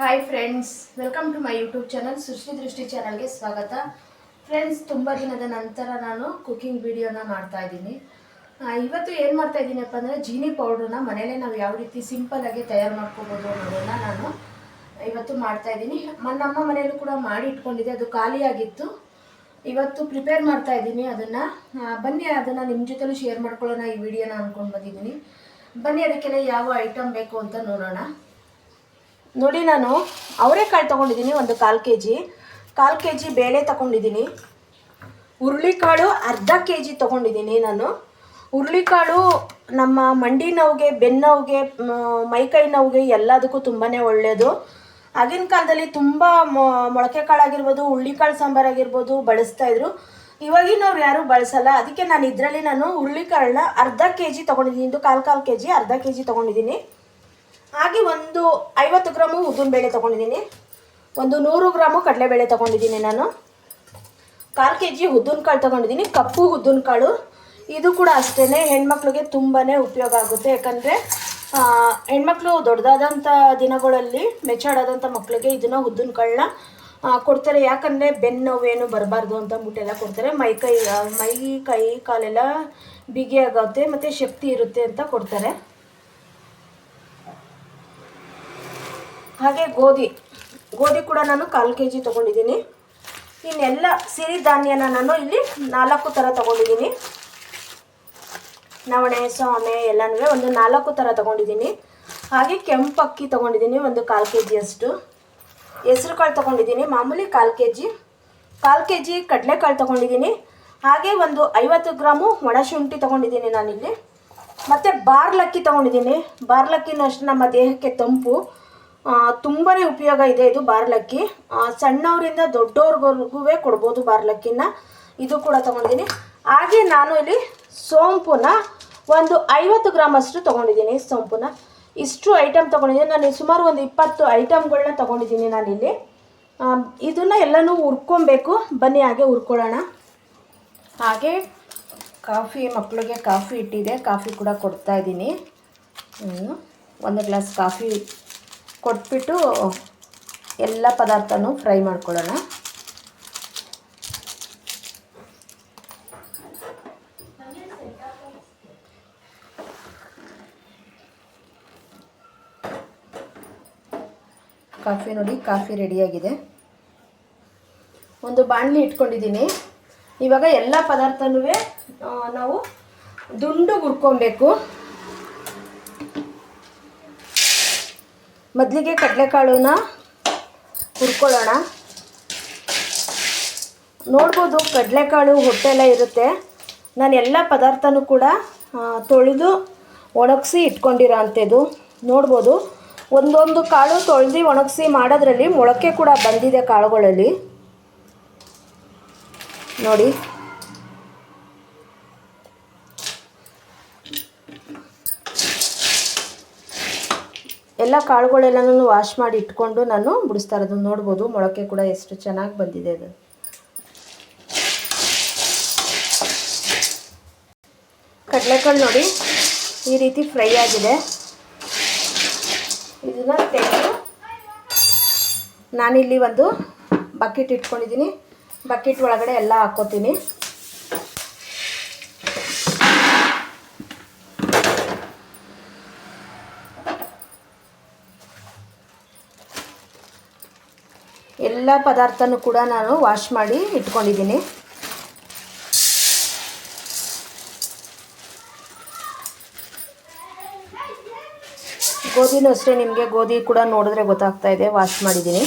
Hi friends welcome to my YouTube channel Srishti Drishti ಚಾನಲ್ಗೆ ಸ್ವಾಗತ. Friends ತುಂಬ ದಿನದ ನಂತರ ನಾನು ಕುಕಿಂಗ್ ವಿಡಿಯೋನ ಮಾಡ್ತಾ ಇದ್ದೀನಿ. ಇವತ್ತು ಏನು ಮಾಡ್ತಾ ಇದ್ದೀನಪ್ಪ ಅಂದರೆ ಜೀನಿ ಪೌಡ್ರನ್ನ ಮನೇಲೇ ನಾವು ಯಾವ ರೀತಿ ಸಿಂಪಲ್ಲಾಗಿ ತಯಾರು ಮಾಡ್ಕೋಬೋದು ಅನ್ನೋದನ್ನು ನಾನು ಇವತ್ತು ಮಾಡ್ತಾ ಇದ್ದೀನಿ. ನಮ್ಮ ಮನೆಯಲ್ಲೂ ಕೂಡ ಮಾಡಿ ಇಟ್ಕೊಂಡಿದ್ದೆ, ಅದು ಖಾಲಿಯಾಗಿತ್ತು. ಇವತ್ತು ಪ್ರಿಪೇರ್ ಮಾಡ್ತಾ ಇದ್ದೀನಿ ಅದನ್ನು. ಬನ್ನಿ ಅದನ್ನು ನಿಮ್ಮ ಜೊತೆಲೂ ಶೇರ್ ಮಾಡ್ಕೊಳ್ಳೋಣ ಈ ವಿಡಿಯೋನ ಅಂದ್ಕೊಂಡು ಬಂದಿದ್ದೀನಿ. ಬನ್ನಿ ಅದಕ್ಕೆಲ್ಲ ಯಾವ ಐಟಮ್ ಬೇಕು ಅಂತ ನೋಡೋಣ. ನೋಡಿ ನಾನು ಅವರೆಕಾಳು ತೊಗೊಂಡಿದ್ದೀನಿ ಒಂದು ಕಾಲು ಕೆ ಜಿ ಕಾಲು ಕೆ ಜಿ ಬೇಳೆ ತೊಗೊಂಡಿದ್ದೀನಿ. ಹುರುಳಿಕಾಳು ಅರ್ಧ ಕೆ ಜಿ ತೊಗೊಂಡಿದ್ದೀನಿ ನಾನು. ಹುರುಳಿಕಾಳು ನಮ್ಮ ಮಂಡಿ ನೋವಿಗೆ ಬೆನ್ನೋವಿಗೆ ಮೈಕೈ ನೋವಿಗೆ ಎಲ್ಲದಕ್ಕೂ ತುಂಬಾ ಒಳ್ಳೆಯದು ಆಗಿನ ಕಾಲದಲ್ಲಿ ತುಂಬ ಮೊಳಕೆ ಕಾಳಾಗಿರ್ಬೋದು, ಹುರುಳಿಕಾಳು ಸಾಂಬಾರು ಆಗಿರ್ಬೋದು ಬಳಸ್ತಾಯಿದ್ರು ಇವಾಗಿನವ್ರು ಯಾರೂ ಬಳಸಲ್ಲ. ಅದಕ್ಕೆ ನಾನು ಇದರಲ್ಲಿ ನಾನು ಹುರುಳಿಕಾಳನ್ನ ಅರ್ಧ ಕೆ ಜಿ ತೊಗೊಂಡಿದ್ದೀನಿ. ಇದು ಕಾಲು ಕಾಲು ಕೆ ಜಿ ಅರ್ಧ ಕೆ ಜಿ ತೊಗೊಂಡಿದ್ದೀನಿ. ಹಾಗೆ ಒಂದು ಐವತ್ತು ಗ್ರಾಮು ಉದ್ದಿನಬೇಳೆ ತೊಗೊಂಡಿದ್ದೀನಿ. ಒಂದು ನೂರು ಗ್ರಾಮು ಕಡಲೆಬೇಳೆ ತೊಗೊಂಡಿದ್ದೀನಿ ನಾನು. ಕಾಲು ಕೆ ಜಿ ಉದ್ದಿನಕಾಳು ತೊಗೊಂಡಿದ್ದೀನಿ. ಕಪ್ಪು ಉದ್ದಿನ ಕಾಳು. ಇದು ಕೂಡ ಅಷ್ಟೇ ಹೆಣ್ಮಕ್ಳಿಗೆ ತುಂಬಾ ಉಪಯೋಗ ಆಗುತ್ತೆ. ಯಾಕಂದರೆ ಹೆಣ್ಮಕ್ಳು ದೊಡ್ಡದಾದಂಥ ದಿನಗಳಲ್ಲಿ ಮೆಚ್ಚಾಡಾದಂಥ ಮಕ್ಕಳಿಗೆ ಇದನ್ನು ಉದ್ದಿನ ಕಾಳನ್ನ ಕೊಡ್ತಾರೆ. ಯಾಕಂದರೆ, ಬೆನ್ನು ನೋವೇನು ಬರಬಾರ್ದು ಅಂತ ಅಂದ್ಬಿಟ್ಟೆಲ್ಲ ಕೊಡ್ತಾರೆ. ಮೈ ಕೈ ಮೈ ಕೈ ಕಾಲೆಲ್ಲ ಬಿಗಿಯಾಗುತ್ತೆ, ಮತ್ತು ಶಕ್ತಿ ಇರುತ್ತೆ ಅಂತ ಕೊಡ್ತಾರೆ. ಹಾಗೆ ಗೋಧಿ ಗೋಧಿ ಕೂಡ ನಾನು ಕಾಲು ಕೆ ಜಿ ತೊಗೊಂಡಿದ್ದೀನಿ. ಇನ್ನೆಲ್ಲ ಸಿರಿಧಾನ್ಯನ ನಾನು ಇಲ್ಲಿ ನಾಲ್ಕು ಥರ ತೊಗೊಂಡಿದ್ದೀನಿ. ನವಣೆ, ಸೋಮೆ ಎಲ್ಲನೂ ಒಂದು ನಾಲ್ಕು ಥರ ತೊಗೊಂಡಿದ್ದೀನಿ. ಹಾಗೆ ಕೆಂಪು ಅಕ್ಕಿ ತೊಗೊಂಡಿದ್ದೀನಿ ಒಂದು ಕಾಲು ಕೆ ಜಿಯಷ್ಟು ಹೆಸ್ರು ಕಾಳು ತೊಗೊಂಡಿದ್ದೀನಿ, ಮಾಮೂಲಿ ಕಾಲು ಕೆ ಜಿ ಕಾಲು ಕೆ ಜಿ ಕಡಲೆಕಾಳು ತೊಗೊಂಡಿದ್ದೀನಿ. ಹಾಗೆ ಒಂದು ಐವತ್ತು ಗ್ರಾಮು ಒಣಶುಂಠಿ ತೊಗೊಂಡಿದ್ದೀನಿ ನಾನಿಲ್ಲಿ. ಮತ್ತು ಬಾರ್ಲಕ್ಕಿ ತೊಗೊಂಡಿದ್ದೀನಿ. ಬಾರ್ಲಕ್ಕಿನೂ ಅಷ್ಟು ನಮ್ಮ ದೇಹಕ್ಕೆ ತಂಪು. ತುಂಬಾ ಉಪಯೋಗ ಇದೆ ಇದು ಬಾರ್ಲಕ್ಕಿ. ಸಣ್ಣವರಿಂದ ದೊಡ್ಡವ್ರಿಗೂ ಕೊಡ್ಬೋದು ಬಾರ್ಲಕ್ಕಿನ. ಇದು ಕೂಡ ತೊಗೊಂಡಿದ್ದೀನಿ. ಹಾಗೆ ನಾನು ಇಲ್ಲಿ ಸೋಂಪುನ ಒಂದು ಐವತ್ತು ಗ್ರಾಮ್ ಅಷ್ಟು ತೊಗೊಂಡಿದ್ದೀನಿ ಸೋಂಪುನ. ಇಷ್ಟು ಐಟಮ್ ತೊಗೊಂಡಿದ್ದೀನಿ. ನಾನು ಸುಮಾರು ಒಂದು ಇಪ್ಪತ್ತು ಐಟಮ್ಗಳನ್ನ ತೊಗೊಂಡಿದ್ದೀನಿ ನಾನಿಲ್ಲಿ. ಇದನ್ನು ಎಲ್ಲನೂ ಹುರ್ಕೊಬೇಕು. ಬನ್ನಿ ಹಾಗೆ ಹುರ್ಕೊಳ್ಳೋಣ. ಹಾಗೆ ಕಾಫಿ ಮಕ್ಕಳಿಗೆ ಕಾಫಿ ಇಟ್ಟಿದೆ. ಕಾಫಿ ಕೂಡ ಕೊಡ್ತಾ ಇದ್ದೀನಿ. ಒಂದು ಗ್ಲಾಸ್ ಕಾಫಿ ಕೊಟ್ಬಿಟ್ಟು ಎಲ್ಲ ಪದಾರ್ಥನೂ ಫ್ರೈ ಮಾಡ್ಕೊಳ್ಳೋಣ. ಕಾಫಿ ನೋಡಿ, ಕಾಫಿ ರೆಡಿಯಾಗಿದೆ. ಒಂದು ಬಾಣಲಿ ಇಟ್ಕೊಂಡಿದ್ದೀನಿ. ಇವಾಗ ಎಲ್ಲ ಪದಾರ್ಥನೂ ನಾವು ದುಂಡು ಹುರ್ಕೊಬೇಕು. ಮೊದಲಿಗೆ ಕಡಲೆಕಾಳನ್ನ ಹುರ್ಕೊಳ್ಳೋಣ. ನೋಡ್ಬೋದು ಕಡಲೆಕಾಳು ಹೊಟ್ಟೆಲ್ಲ ಇರುತ್ತೆ. ನಾನು ಎಲ್ಲ ಪದಾರ್ಥನೂ ಕೂಡ ತೊಳೆದು ಒಣಗಿಸಿ ಇಟ್ಕೊಂಡಿರೋ ಅಂಥದ್ದು. ನೋಡ್ಬೋದು ಒಂದೊಂದು ಕಾಳು ತೊಳೆದು ಒಣಗಿಸಿ ಮಾಡೋದ್ರಲ್ಲಿ ಮೊಳಕೆ ಕೂಡ ಬಂದಿದೆ ಕಾಳುಗಳಲ್ಲಿ. ನೋಡಿ. ಎಲ್ಲ ಕಾಳುಗಳೆಲ್ಲನೂ ವಾಶ್ ಮಾಡಿ ಇಟ್ಕೊಂಡು ನಾನು ಬಿಡಿಸ್ತಾ ಇರೋದು. ನೋಡ್ಬೋದು ಮೊಳಕೆ ಕೂಡ ಎಷ್ಟು ಚೆನ್ನಾಗಿ ಬಂದಿದೆ ಅದು. ಕಡಲೆಕಾಳು ನೋಡಿ, ಈ ರೀತಿ ಫ್ರೈ ಆಗಿದೆ. ಇದನ್ನು ತೆಗೆದು ನಾನಿಲ್ಲಿ ಒಂದು ಬಕೆಟ್ ಇಟ್ಕೊಂಡಿದ್ದೀನಿ. ಬಕೆಟ್ ಒಳಗಡೆ ಎಲ್ಲ ಹಾಕ್ಕೋತೀನಿ ಎಲ್ಲ ಪದಾರ್ಥನೂ ಕೂಡ ನಾನು ವಾಶ್ ಮಾಡಿ ಇಟ್ಕೊಂಡಿದ್ದೀನಿ. ಗೋಧಿನೂ ಅಷ್ಟೇ ನಿಮಗೆ ಗೋಧಿ ಕೂಡ ನೋಡಿದ್ರೆ ಗೊತ್ತಾಗ್ತಾ ಇದೆ ವಾಶ್ ಮಾಡಿದ್ದೀನಿ.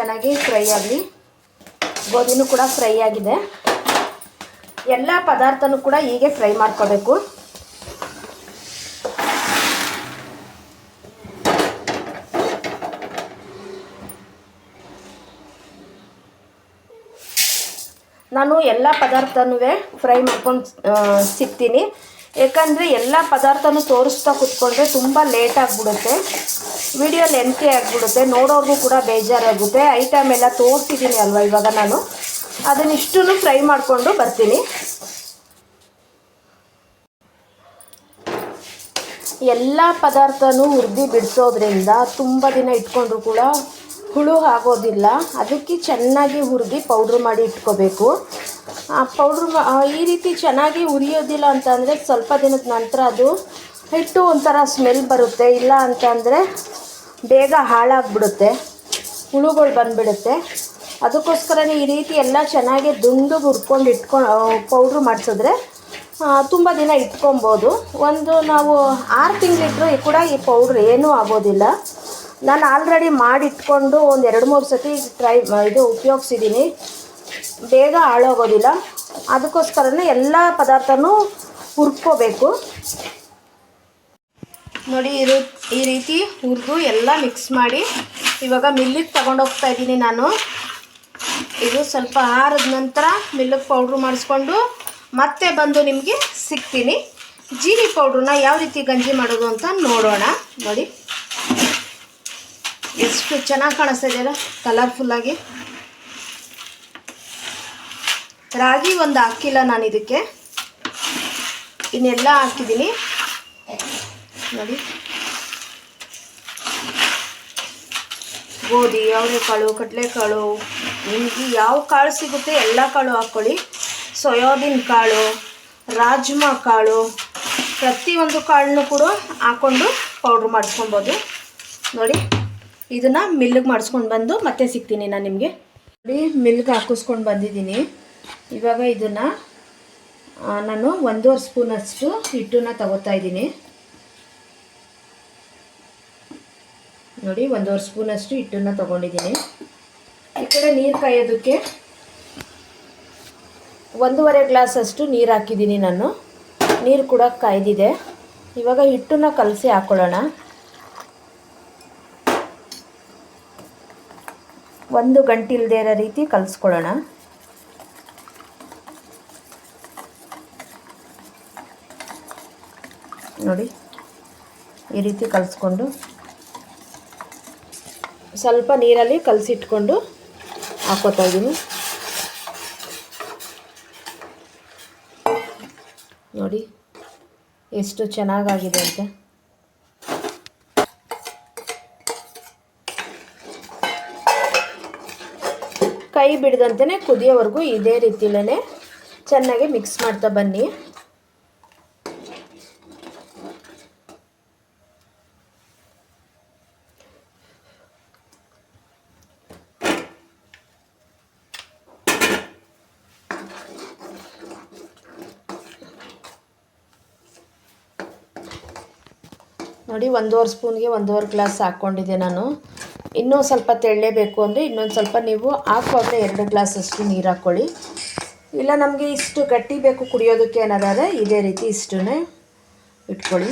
ಚೆನ್ನಾಗಿ ಫ್ರೈ ಆಗಲಿ. ಗೋಧಿನೂ ಕೂಡ ಫ್ರೈ ಆಗಿದೆ. ಎಲ್ಲ ಪದಾರ್ಥನೂ ಕೂಡ ಹೀಗೆ ಫ್ರೈ ಮಾಡ್ಕೋಬೇಕು. ನಾನು ಎಲ್ಲ ಪದಾರ್ಥನೂ ಫ್ರೈ ಮಾಡ್ಕೊಂಡು ಸಿಗ್ತೀನಿ. ಯಾಕಂದರೆ ಎಲ್ಲ ಪದಾರ್ಥನೂ ತೋರಿಸ್ತಾ ಕುತ್ಕೊಂಡ್ರೆ ತುಂಬ ಲೇಟ್ ಆಗಿಬಿಡುತ್ತೆ. ವಿಡಿಯೋ ಲೆಂತಿ ಆಗಿಬಿಡುತ್ತೆ, ನೋಡೋರ್ಗೂ ಕೂಡ ಬೇಜಾರಾಗುತ್ತೆ. ಐಟಮ್ ಎಲ್ಲ ತೋರಿಸಿದ್ದೀನಿ ಅಲ್ವಾ ಇವಾಗ ನಾನು. ಅದನ್ನಿಷ್ಟು ಫ್ರೈ ಮಾಡಿಕೊಂಡು ಬರ್ತೀನಿ. ಎಲ್ಲ ಪದಾರ್ಥನೂ ಹುರಿದು ಬಿಡಿಸೋದ್ರಿಂದ ತುಂಬ ದಿನ ಇಟ್ಕೊಂಡ್ರು ಕೂಡ ಹುಳು ಆಗೋದಿಲ್ಲ. ಅದಕ್ಕೆ ಚೆನ್ನಾಗಿ ಹುರಿದು ಪೌಡ್ರ್ ಮಾಡಿ ಇಟ್ಕೋಬೇಕು. ಪೌಡ್ರ್ ಈ ರೀತಿ ಚೆನ್ನಾಗಿ ಹುರಿಯೋದಿಲ್ಲ ಅಂತಂದರೆ ಸ್ವಲ್ಪ ದಿನದ ನಂತರ ಅದು ಹಿಟ್ಟು ಒಂಥರ ಸ್ಮೆಲ್ ಬರುತ್ತೆ. ಇಲ್ಲ ಅಂತಂದರೆ ಬೇಗ ಹಾಳಾಗ್ಬಿಡುತ್ತೆ, ಹುಳುಗಳು ಬಂದುಬಿಡುತ್ತೆ. ಅದಕ್ಕೋಸ್ಕರನೇ ಈ ರೀತಿ ಎಲ್ಲ ಚೆನ್ನಾಗಿ ದುಂಡು ಹುರ್ಕೊಂಡು ಇಟ್ಕೊಂಡು ಪೌಡ್ರ್ ಮಾಡಿಸಿದ್ರೆ ತುಂಬ ದಿನ ಇಟ್ಕೊಬೋದು. ಒಂದು ನಾವು ಆರು ತಿಂಗಳಿಟ್ಟರು ಕೂಡ ಈ ಪೌಡ್ರ್ ಏನೂ ಆಗೋದಿಲ್ಲ. ನಾನು ಆಲ್ರೆಡಿ ಮಾಡಿಟ್ಕೊಂಡು ಒಂದು ಎರಡು ಮೂರು ಸತಿ ಟ್ರೈ, ಇದು ಉಪಯೋಗಿಸಿದ್ದೀನಿ ಬೇಗ ಹಾಳಾಗೋದಿಲ್ಲ. ಅದಕ್ಕೋಸ್ಕರನೇ ಎಲ್ಲ ಪದಾರ್ಥನೂ ಹುರ್ಕೋಬೇಕು. ನೋಡಿ ಈ ಈ ರೀತಿ ಹುರಿದು ಎಲ್ಲ ಮಿಕ್ಸ್ ಮಾಡಿ ಇವಾಗ ಮಿಲ್ಲಿಗೆ ತಗೊಂಡೋಗ್ತಾ ಇದ್ದೀನಿ ನಾನು. ಇದು ಸ್ವಲ್ಪ ಆರಿದ ನಂತರ ಮಿಲ್ಲಿಗೆ ಪೌಡ್ರ್ ಮಾಡಿಸ್ಕೊಂಡು ಮತ್ತೆ ಬಂದು ನಿಮಗೆ ಸಿಗ್ತೀನಿ. ಜೀನಿ ಪೌಡ್ರನ್ನ ಯಾವ ರೀತಿ ಗಂಜಿ ಮಾಡೋದು ಅಂತ ನೋಡೋಣ. ನೋಡಿ. ಎಷ್ಟು ಚೆನ್ನಾಗಿ ಕಾಣಿಸ್ತಾ ಇದೆಯಲ್ಲ ಕಲರ್ಫುಲ್ಲಾಗಿ ರಾಗಿ ಒಂದು ಹಾಕಿಲ್ಲ ನಾನು ಇದಕ್ಕೆ. ಇನ್ನೆಲ್ಲ ಹಾಕಿದ್ದೀನಿ. ನೋಡಿ. ಗೋಧಿ, ಅವರೆಕಾಳು, ಕಡಲೆಕಾಳು ನಿಮಗೆ ಯಾವ ಕಾಳು ಸಿಗುತ್ತೆ ಎಲ್ಲ ಕಾಳು ಹಾಕ್ಕೊಳ್ಳಿ. ಸೋಯಾಬೀನ್ ಕಾಳು, ರಾಜ್ಮಾ ಕಾಳು, ಪ್ರತಿಯೊಂದು ಕಾಳನ್ನು ಕೂಡ ಹಾಕ್ಕೊಂಡು ಪೌಡ್ರ್ ಮಾಡಿಸ್ಕೊಬೋದು. ನೋಡಿ, ಇದನ್ನು ಮಿಲ್ಗೆ ಮಾಡಿಸ್ಕೊಂಡು ಬಂದು ಮತ್ತೆ ಸಿಗ್ತೀನಿ ನಾನು ನಿಮಗೆ. ನೋಡಿ ಮಿಲ್ಗೆ ಹಾಕಿಸ್ಕೊಂಡು ಬಂದಿದ್ದೀನಿ. ಇವಾಗ ಇದನ್ನು ನಾನು ಒಂದೂವರೆ ಸ್ಪೂನಷ್ಟು ಹಿಟ್ಟನ್ನು ತಗೋತಾ ಇದ್ದೀನಿ. ನೋಡಿ, ಒಂದೂವರೆ ಸ್ಪೂನಷ್ಟು ಹಿಟ್ಟನ್ನು ತೊಗೊಂಡಿದ್ದೀನಿ. ಈ ಕಡೆ ನೀರು ಕಾಯೋದಕ್ಕೆ ಒಂದೂವರೆ ಗ್ಲಾಸಷ್ಟು ನೀರು ಹಾಕಿದ್ದೀನಿ ನಾನು. ನೀರು ಕೂಡ ಕಾಯ್ದಿದೆ. ಇವಾಗ ಹಿಟ್ಟನ್ನು ಕಲಸಿ ಹಾಕ್ಕೊಳ್ಳೋಣ ಒಂದು ಗಂಟೆ ಇಲ್ಲದೆ ಇರೋ ರೀತಿ ಕಲಿಸ್ಕೊಳ್ಳೋಣ. ನೋಡಿ, ಈ ರೀತಿ ಕಲಿಸ್ಕೊಂಡು ಸ್ವಲ್ಪ ನೀರಲ್ಲಿ ಕಲಸಿಟ್ಕೊಂಡು ಹಾಕೋತಾ ಇದ್ದೀನಿ ನೋಡಿ, ಎಷ್ಟು ಚೆನ್ನಾಗಾಗಿದೆ ಅಂತ. ಕೈ ಬಿಡದಂತೆ ಕುದಿಯೋವರೆಗೂ ಇದೇ ರೀತಿಲೇ ಚೆನ್ನಾಗಿ ಮಿಕ್ಸ್ ಮಾಡ್ತಾ ಬನ್ನಿ. ನೋಡಿ, ಒಂದೂವರೆ ಸ್ಪೂನ್ಗೆ ಒಂದೂವರೆ ಗ್ಲಾಸ್ ಹಾಕ್ಕೊಂಡಿದ್ದೆ ನಾನು. ಇನ್ನೂ ಸ್ವಲ್ಪ ತೆಳ್ಳೇಬೇಕು ಅಂದರೆ ಇನ್ನೊಂದು ಸ್ವಲ್ಪ ನೀವು ಹಾಕುವಾಗಲೇ ಎರಡು ಗ್ಲಾಸಷ್ಟು ನೀರು ಹಾಕ್ಕೊಳ್ಳಿ. ಇಲ್ಲ, ನಮಗೆ ಇಷ್ಟು ಗಟ್ಟಿ ಬೇಕು ಕುಡಿಯೋದಕ್ಕೆ ಏನಾದರೆ ಇದೇ ರೀತಿ ಇಷ್ಟನ್ನೇ ಇಟ್ಕೊಳ್ಳಿ.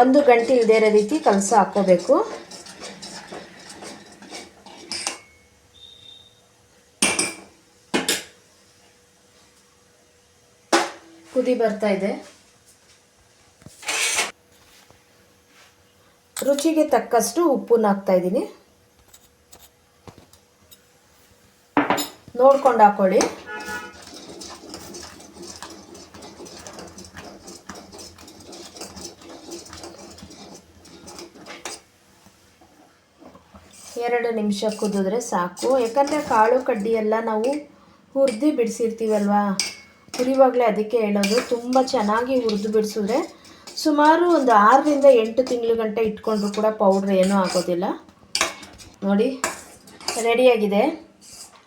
ಒಂದು ಗಂಟೆ ಇಲ್ಲದೇ ರೀತಿ ಕಲಸ ಹಾಕ್ಕೋಬೇಕು. ಕುದಿ ಬರ್ತಾ ಇದೆ. ರುಚಿಗೆ ತಕ್ಕಷ್ಟು ಉಪ್ಪು ಹಾಕ್ತಾ ಇದ್ದೀನಿ. ನೋಡ್ಕೊಂಡು ಹಾಕೊಳ್ಳಿ. ಎರಡು ನಿಮಿಷ ಕುದಿದ್ರೆ ಸಾಕು. ಯಾಕಂದರೆ ಕಾಳು ಕಡ್ಡಿ ಎಲ್ಲ ನಾವು ಹುರ್ದಿ ಬಿಡಿಸಿರ್ತೀವಲ್ವಾ? ಹುರಿವಾಗಲೇ ಅದಕ್ಕೆ ಹೇಳೋದು ತುಂಬ ಚೆನ್ನಾಗಿ ಹುರಿದು ಬಿಡಿಸಿದ್ರೆ ಸುಮಾರು ಒಂದು ಆರರಿಂದ ಎಂಟು ತಿಂಗಳು ಗಂಟೆ ಇಟ್ಕೊಂಡ್ರು ಕೂಡ ಪೌಡ್ರ್ ಏನೂ ಆಗೋದಿಲ್ಲ. ನೋಡಿ, ರೆಡಿಯಾಗಿದೆ.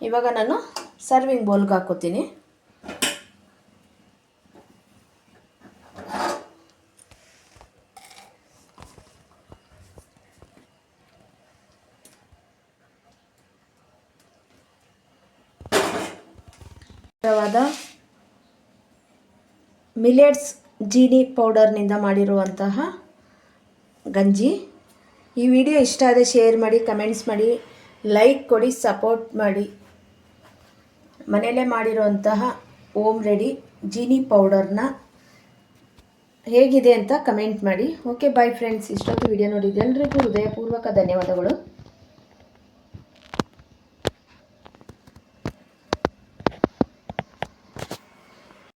ಇವಾಗ ನಾನು ಸರ್ವಿಂಗ್ ಬೌಲ್ಗೆ ಹಾಕೋತೀನಿ. ವಾದ ಮಿಲೆಟ್ಸ್ ಜೀನಿ ಪೌಡರ್ನಿಂದ ಮಾಡಿರುವಂತಹ ಗಂಜಿ. ಈ ವಿಡಿಯೋ ಇಷ್ಟ ಆದರೆ ಶೇರ್ ಮಾಡಿ, ಕಮೆಂಟ್ಸ್ ಮಾಡಿ, ಲೈಕ್ ಕೊಡಿ, ಸಪೋರ್ಟ್ ಮಾಡಿ. ಮನೆಯಲ್ಲೇ ಮಾಡಿರುವಂತಹ ಓಮ್ ರೆಡಿ ಜೀನಿ ಪೌಡರ್ನ ಹೇಗಿದೆ ಅಂತ ಕಮೆಂಟ್ ಮಾಡಿ. ಓಕೆ ಬಾಯ್ ಫ್ರೆಂಡ್ಸ್ ಇಷ್ಟೊತ್ತು ವಿಡಿಯೋ ನೋಡಿದ್ದು ಎಲ್ರಿಗೂ ಹೃದಯಪೂರ್ವಕ ಧನ್ಯವಾದಗಳು.